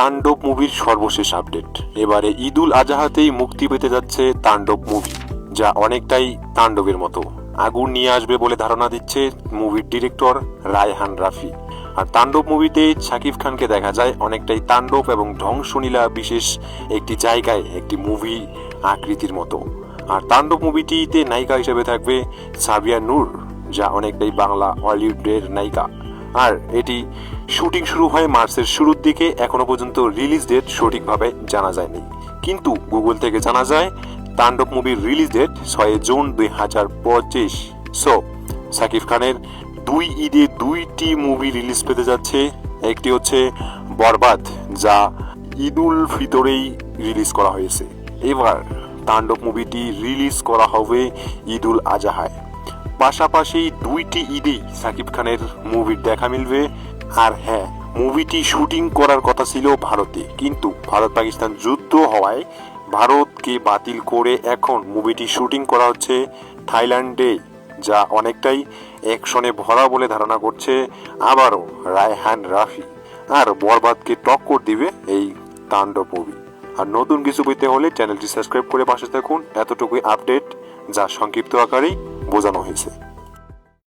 তাণ্ডব মুভির সর্বশেষ আপডেট। এবারে ঈদুল আজাহাতেই মুক্তি পেতে যাচ্ছে তাণ্ডব মুভি, যা অনেকটাই তাণ্ডবের মতো। আগুন নিয়ে আসবে বলে ধারণা দিচ্ছে মুভির ডিরেক্টর রায়হান রাফি। আর তাণ্ডব মুভিতে শাকিব খানকে দেখা যায় অনেকটাই তাণ্ডব এবং ধ্বংসলীলা বিশেষ একটি জায়গায়, একটি মুভি আকৃতির মতো। আর তাণ্ডব মুভিটিতে নায়িকা হিসেবে থাকবে সাবিয়া নূর, যা অনেকটাই বাংলা হলিউডের নায়িকা। আর এটি শুটিং শুরু হয় মার্চের শুরুর দিকে, এখনও পর্যন্ত রিলিজ ডেট সঠিকভাবে জানা যায়নি। কিন্তু গুগল থেকে জানা যায়, তাণ্ডব মুভির রিলিজ ডেট ছয় জুন দুই হাজার পঁচিশ। সো, সাকিব খানের দুই ঈদে দুইটি মুভি রিলিজ পেতে যাচ্ছে। একটি হচ্ছে বরবাদ, যা ঈদুল ফিতরেই রিলিজ করা হয়েছে। এবার তাণ্ডব মুভিটি রিলিজ করা হবে ঈদুল আজাহায়। পাশাপাশি দুইটি ঈদেই সাকিব খানের মুভির দেখা মিলবে। আর হ্যাঁ মুভিটি শুটিং করার কথা ছিল ভারতে। কিন্তু ভারত পাকিস্তান যুদ্ধ হওয়ায় ভারতকে বাতিল করে এখন মুভিটি শুটিং করা হচ্ছে থাইল্যান্ডে, যা অনেকটাই অ্যাকশনে ভরা বলে ধারণা করছে আবারও রায়হান রাফি। আর বরবাদকে টক্কর দিবে এই তাণ্ডব মুভি আর নতুন কিছু পেতে হলে চ্যানেলটি সাবস্ক্রাইব করে পাশে থাকুন। এতটুকুই আপডেট যা সংক্ষিপ্ত আকারেই বোঝানো হয়েছে